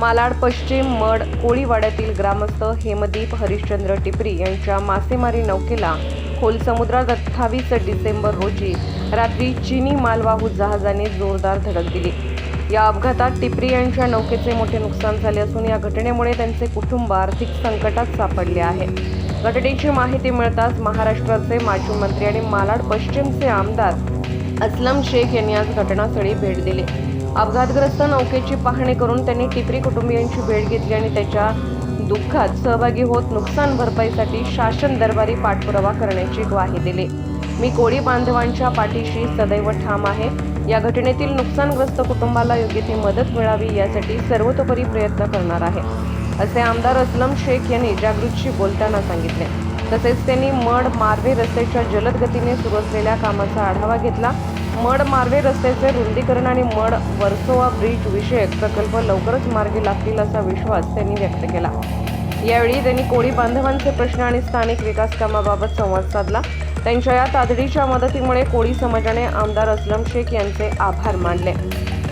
मालाड पश्चिम मड कोळीवाड्यातील ग्रामस्थ हेमदीप हरिश्चंद्र टिपरी यांच्या मासेमारी नौकेला खोल समुद्रात अठ्ठावीस डिसेंबर रोजी रात्री चिनी मालवाहू जहाजाने जोरदार धडक दिली. या अपघातात टिपरी यांच्या नौकेचे मोठे नुकसान झाले असून या घटनेमुळे त्यांचे कुटुंब आर्थिक संकटात सापडले आहे. घटनेची माहिती मिळताच महाराष्ट्राचे माजी मंत्री आणि मालाड पश्चिमचे आमदार असलम शेख यांनी आज घटनास्थळी भेट दिली. अपघातग्रस्त नौकेची पाहणी करून त्यांनी टिपरी कुटुंबियांची भेट घेतली आणि त्याच्या दुःखात सहभागी होत नुकसान भरपाईसाठी शासन दरबारी पाठपुरावा करण्याची ग्वाही दिली. मी कोळी बांधवांच्या पाठीशी सदैव ठाम आहे. या घटनेतील नुकसानग्रस्त कुटुंबाला योग्य ती मदत मिळावी यासाठी सर्वतोपरी प्रयत्न करणार आहे असे आमदार असलम शेख यांनी जागृतशी बोलताना सांगितले. तसेच त्यांनी मड मार्वे रस्त्याच्या जलद गतीने सुरू असलेल्या कामाचा आढावा घेतला. मड मार्वे रस्त्याचे रुंदीकरण आणि मड वर्सोवा ब्रिज विषयक प्रकल्प लवकरच मार्गी लागतील असा विश्वास त्यांनी व्यक्त केला. यावेळी त्यांनी कोळी बांधवांचे प्रश्न आणि स्थानिक विकास कामाबाबत संवाद साधला. त्यांच्या या तातडीच्या मदतीमुळे कोळी समाजाने आमदार असलम शेख यांचे आभार मानले.